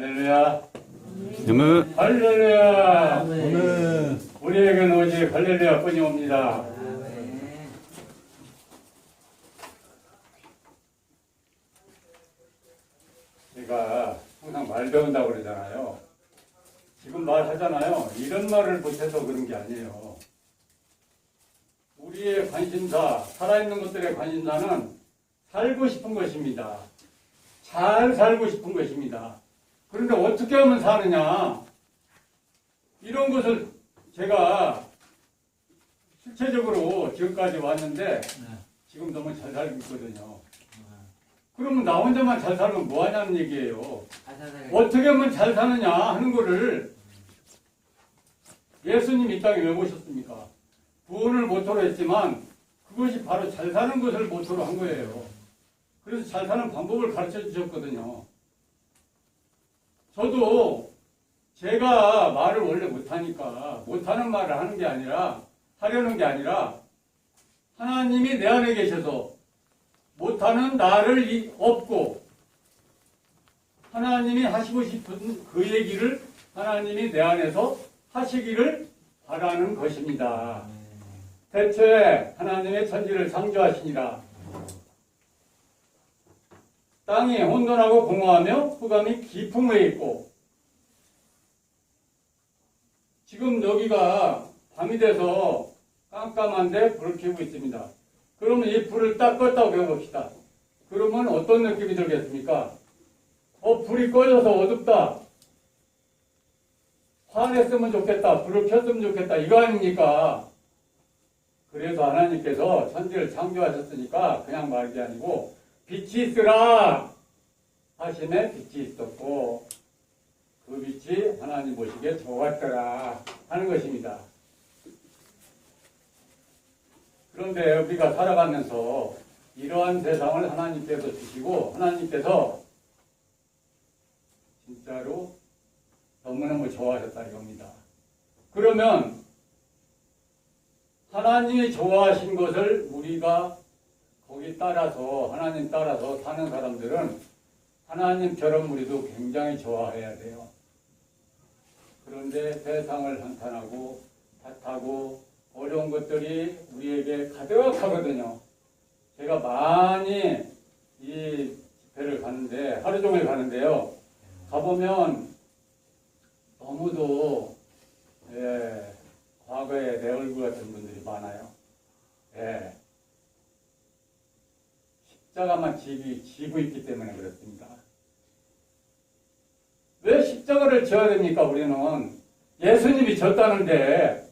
할렐루야. 아멘. 할렐루야. 오늘 우리에게는 오직 할렐루야 뿐이 옵니다. 제가 항상 말 배운다고 그러잖아요. 지금 말하잖아요. 이런 말을 못해서 그런 게 아니에요. 우리의 관심사, 살아있는 것들의 관심사는 살고 싶은 것입니다. 잘 살고 싶은 것입니다. 그런데 어떻게 하면 사느냐? 이런 것을 제가 실체적으로 지금까지 왔는데 지금 너무 잘 살고 있거든요. 그러면 나 혼자만 잘 살면 뭐 하냐는 얘기예요. 어떻게 하면 잘 사느냐 하는 거를 예수님 이 땅에 왜 모셨습니까? 구원을 모토로 했지만 그것이 바로 잘 사는 것을 모토로 한 거예요. 그래서 잘 사는 방법을 가르쳐 주셨거든요. 저도 제가 말을 원래 못하니까 못하는 말을 하는 게 아니라 하려는 게 아니라 하나님이 내 안에 계셔서 못하는 나를 이- 없고 하나님이 하시고 싶은 그 얘기를 하나님이 내 안에서 하시기를 바라는 것입니다. 대체 하나님의 천지를 창조하시니라 땅이 혼돈하고 공허하며 흑암이 깊은 에 있고 지금 여기가 밤이 돼서 깜깜한데 불을 켜고 있습니다. 그러면 이 불을 딱 껐다고 배워봅시다. 그러면 어떤 느낌이 들겠습니까? 어, 불이 꺼져서 어둡다. 화냈으면 좋겠다. 불을 켰으면 좋겠다. 이거 아닙니까? 그래서 하나님께서 천지를 창조하셨으니까 그냥 말이 아니고 빛이 있으라 하심에 빛이 있었고 그 빛이 하나님 보시기에 좋았더라 하는 것입니다. 그런데 우리가 살아가면서 이러한 세상을 하나님께서 주시고 하나님께서 진짜로 너무너무 좋아하셨다 이겁니다. 그러면 하나님이 좋아하신 것을 우리가 거기 따라서 하나님 따라서 사는 사람들은 하나님처럼 우리도 굉장히 좋아해야 돼요. 그런데 세상을 한탄하고 탓하고 어려운 것들이 우리에게 가득하거든요. 제가 많이 이 집회를 가는데 하루 종일 가는데요. 가보면 너무도 예, 과거에 내 얼굴 같은 분들이 많아요. 예. 십자가만 지기, 지고 있기 때문에 그렇습니다. 왜 십자가를 지어야 됩니까, 우리는? 예수님이 졌다는데,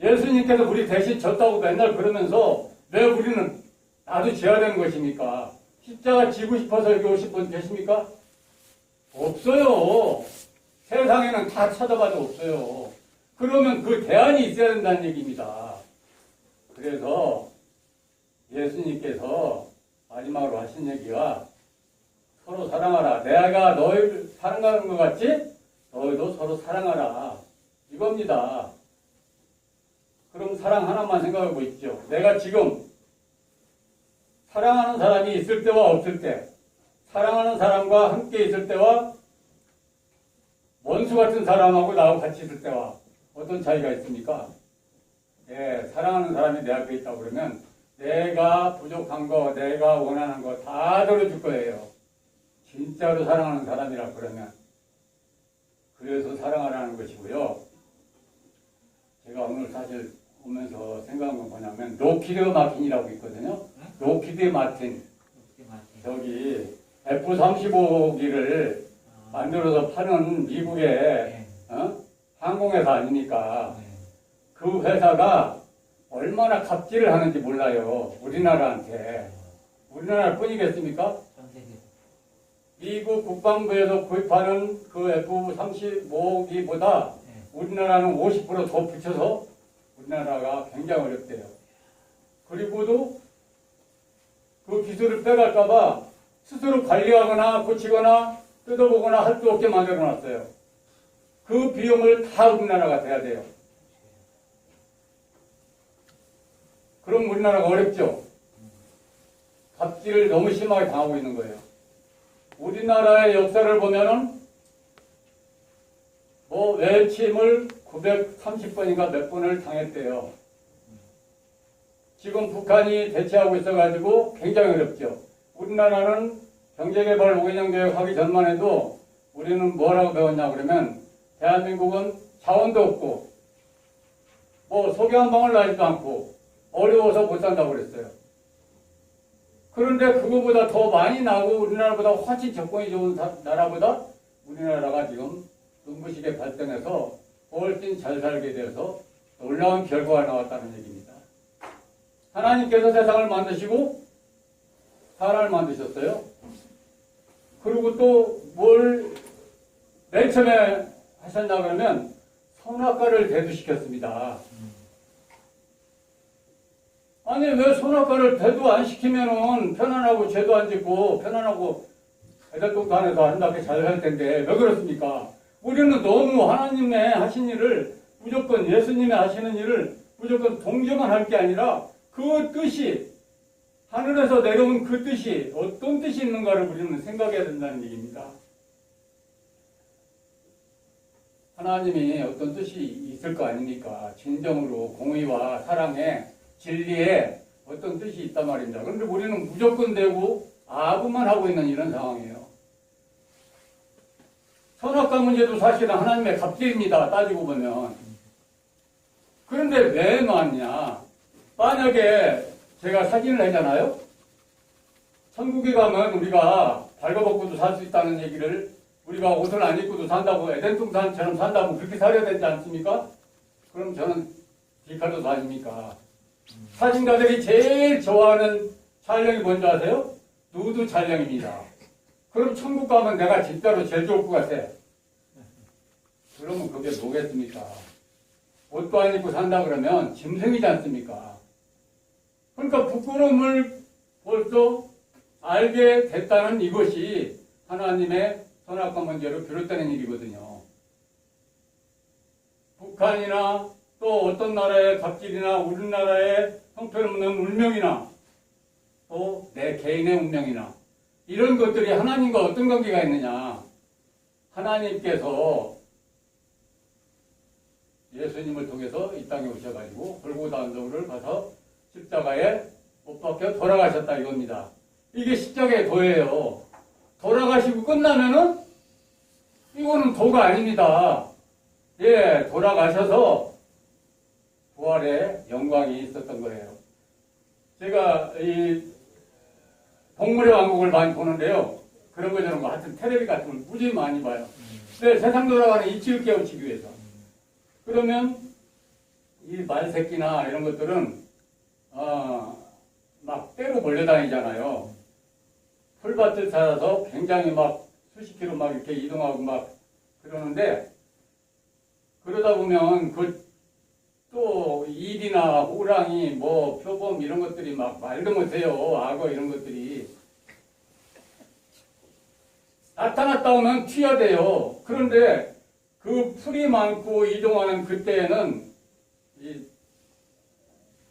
예수님께서 우리 대신 졌다고 맨날 그러면서, 왜 우리는 나도 지어야 되는 것입니까? 십자가 지고 싶어서 여기 오실 분 계십니까? 없어요. 세상에는 다 찾아봐도 없어요. 그러면 그 대안이 있어야 된다는 얘기입니다. 그래서 예수님께서 마지막으로 하신 얘기가 서로 사랑하라. 내가 너희를 사랑하는 것 같지? 너희도 서로 사랑하라. 이겁니다. 그럼 사랑 하나만 생각해 보십시오. 내가 지금 사랑하는 사람이 있을 때와 없을 때, 사랑하는 사람과 함께 있을 때와 원수 같은 사람하고 나하고 같이 있을 때와 어떤 차이가 있습니까? 예, 사랑하는 사람이 내 앞에 있다고 그러면 내가 부족한 거, 내가 원하는 거 다 들어줄 거예요. 진짜로 사랑하는 사람이라 그러면. 그래서 사랑하라는 것이고요. 제가 오늘 사실 오면서 생각한 건 뭐냐면, 로키드 마틴이라고 있거든요. 로키드 마틴. 저기 F-35기를 만들어서 파는 미국의 어? 항공회사 아닙니까? 그 회사가 얼마나 갑질을 하는지 몰라요. 우리나라한테. 우리나라 뿐이겠습니까? 미국 국방부에서 구입하는 그 F-35기보다 우리나라는 50%더 붙여서 우리나라가 굉장히 어렵대요. 그리고도 그 기술을 빼갈까봐 스스로 관리하거나 고치거나 뜯어보거나 할 수 없게 만들어 놨어요. 그 비용을 다 우리나라가 대야 돼요. 그럼 우리나라가 어렵죠? 갑질을 너무 심하게 당하고 있는 거예요. 우리나라의 역사를 보면은 그 외침을 930번인가 몇 번을 당했대요. 지금 북한이 대치하고 있어가지고 굉장히 어렵죠. 우리나라는 경제개발 5개년 계획 하기 전만 해도 우리는 뭐라고 배웠냐 그러면 대한민국은 자원도 없고 뭐 소개 한 방울 나지도 않고 어려워서 못 산다고 그랬어요. 그런데 그거보다 더 많이 나고 우리나라보다 훨씬 조건이 좋은 사- 나라보다 우리나라가 지금 눈부시게 발전해서 훨씬 잘 살게 되어서 놀라운 결과가 나왔다는 얘기입니다. 하나님께서 세상을 만드시고 사람을 만드셨어요. 그리고 또 뭘 맨 처음에 하셨나 그러면 선악과를 대두시켰습니다. 아니 왜 선악과를 대두 안 시키면은 편안하고 죄도 안 짓고 편안하고 애들동산에서 한답게 잘살 텐데 왜 그렇습니까? 우리는 너무 하나님의 하신 일을 무조건 예수님의 하시는 일을 무조건 동정만 할 게 아니라 그 뜻이 하늘에서 내려온 그 뜻이 어떤 뜻이 있는가를 우리는 생각해야 된다는 얘기입니다. 하나님이 어떤 뜻이 있을 거 아닙니까? 진정으로 공의와 사랑에 진리에 어떤 뜻이 있단 말입니다. 그런데 우리는 무조건 되고 아부만 하고 있는 이런 상황이에요. 선악과 문제도 사실은 하나님의 갑질입니다. 따지고 보면. 그런데 왜 놨냐? 만약에 제가 사진을 하잖아요? 천국에 가면 우리가 발가벗고도 살 수 있다는 얘기를 우리가 옷을 안 입고도 산다고 에덴 동산처럼 산다고 그렇게 살아야 되지 않습니까? 그럼 저는 비칼도 아닙니까? 사진가들이 제일 좋아하는 촬영이 뭔지 아세요? 누드 촬영입니다. 그럼 천국 가면 내가 진짜로 제일 좋을 것 같아. 그러면 그게 뭐겠습니까? 옷도 안 입고 산다 그러면 짐승이지 않습니까? 그러니까 부끄러움을 벌써 알게 됐다는 이것이 하나님의 선악과 문제로 비롯되는 일이거든요. 북한이나 또 어떤 나라의 갑질이나 우리나라의 형편없는 운명이나 또 내 개인의 운명이나 이런 것들이 하나님과 어떤 관계가 있느냐. 하나님께서 예수님을 통해서 이 땅에 오셔가지고 골고다 언덕을 가서 십자가에 못 박혀 돌아가셨다 이겁니다. 이게 십자가의 도예요. 돌아가시고 끝나면은 이거는 도가 아닙니다. 예, 돌아가셔서 부활의 영광이 있었던 거예요. 제가 이 동물의 왕국을 많이 보는데요. 그런 거 저런 거 하여튼 테레비 같은 걸 무지 많이 봐요. 근데 세상 돌아가는 이치를 깨우치기 위해서. 그러면 이 말새끼나 이런 것들은 어, 막 때로 몰려다니잖아요. 풀밭을 찾아서 굉장히 막 수십 킬로 막 이렇게 이동하고 막 그러는데 그러다 보면 그 또 일이나 호랑이 뭐 표범 이런 것들이 막 말도 못해요. 악어 이런 것들이 나타났다 오면 튀어대요. 그런데 그 풀이 많고 이동하는 그때에는 이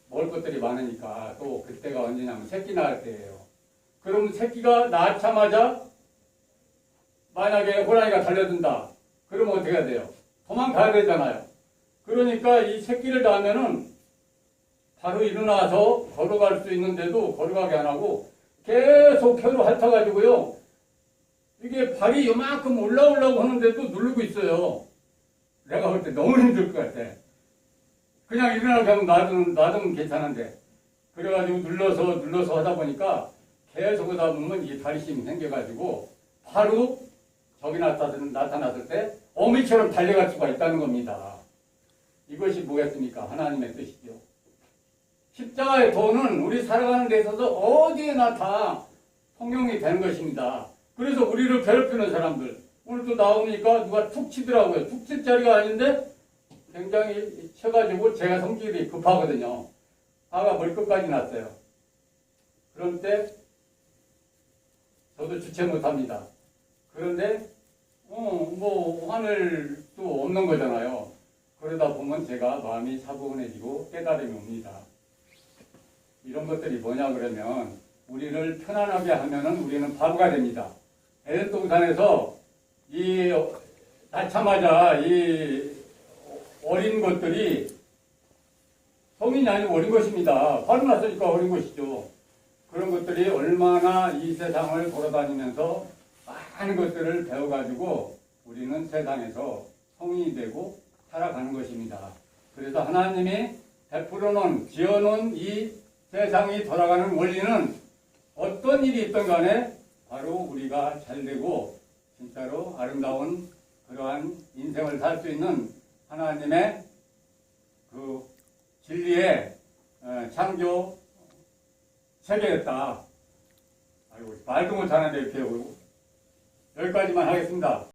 먹을 것들이 많으니까 또 그때가 언제냐면 새끼 낳을 때예요. 그럼 새끼가 낳자마자 만약에 호랑이가 달려든다. 그러면 어떻게 해야 돼요? 도망가야 되잖아요. 그러니까 이 새끼를 낳으면은 바로 일어나서 걸어갈 수 있는데도 걸어가게 안 하고 계속 혀로 핥아가지고요. 이게 발이 요만큼 올라오려고 하는데도 누르고 있어요. 내가 볼 때 너무 힘들 것 같아. 그냥 일어나게 하면 놔두면, 놔두면 괜찮은데. 그래가지고 눌러서 눌러서 하다 보니까 계속 하다 보면 이게 다리심이 생겨가지고 바로 저기 나타났을, 나타났을 때 어미처럼 달려갈 수가 있다는 겁니다. 이것이 뭐겠습니까? 하나님의 뜻이죠. 십자가의 도는 우리 살아가는 데 있어서 어디에나 다 통용이 되는 것입니다. 그래서 우리를 괴롭히는 사람들 오늘도 나오니까 누가 툭 치더라고요. 툭 칠 자리가 아닌데 굉장히 쳐가지고 제가 성질이 급하거든요. 화가 머리끝까지 났어요. 그럴 때 저도 주체 못합니다. 그런데 어, 뭐 화낼 수 없는 거잖아요. 그러다 보면 제가 마음이 차분해지고 깨달음이 옵니다. 이런 것들이 뭐냐 그러면 우리를 편안하게 하면은 우리는 바보가 됩니다. 에덴 동산에서 이 낳자마자 이 어린 것들이 성인이 아니고 어린 것입니다. 바로 났으니까 어린 것이죠. 그런 것들이 얼마나 이 세상을 돌아다니면서 많은 것들을 배워가지고 우리는 세상에서 성인이 되고 살아가는 것입니다. 그래서 하나님이 베풀어놓은, 지어놓은 이 세상이 돌아가는 원리는 어떤 일이 있든 간에 바로 우리가 잘 되고 진짜로 아름다운 그러한 인생을 살 수 있는 하나님의 그 진리의 어, 창조 세계였다. 아이고, 말도 못하는데 이렇게 여기까지만 하겠습니다.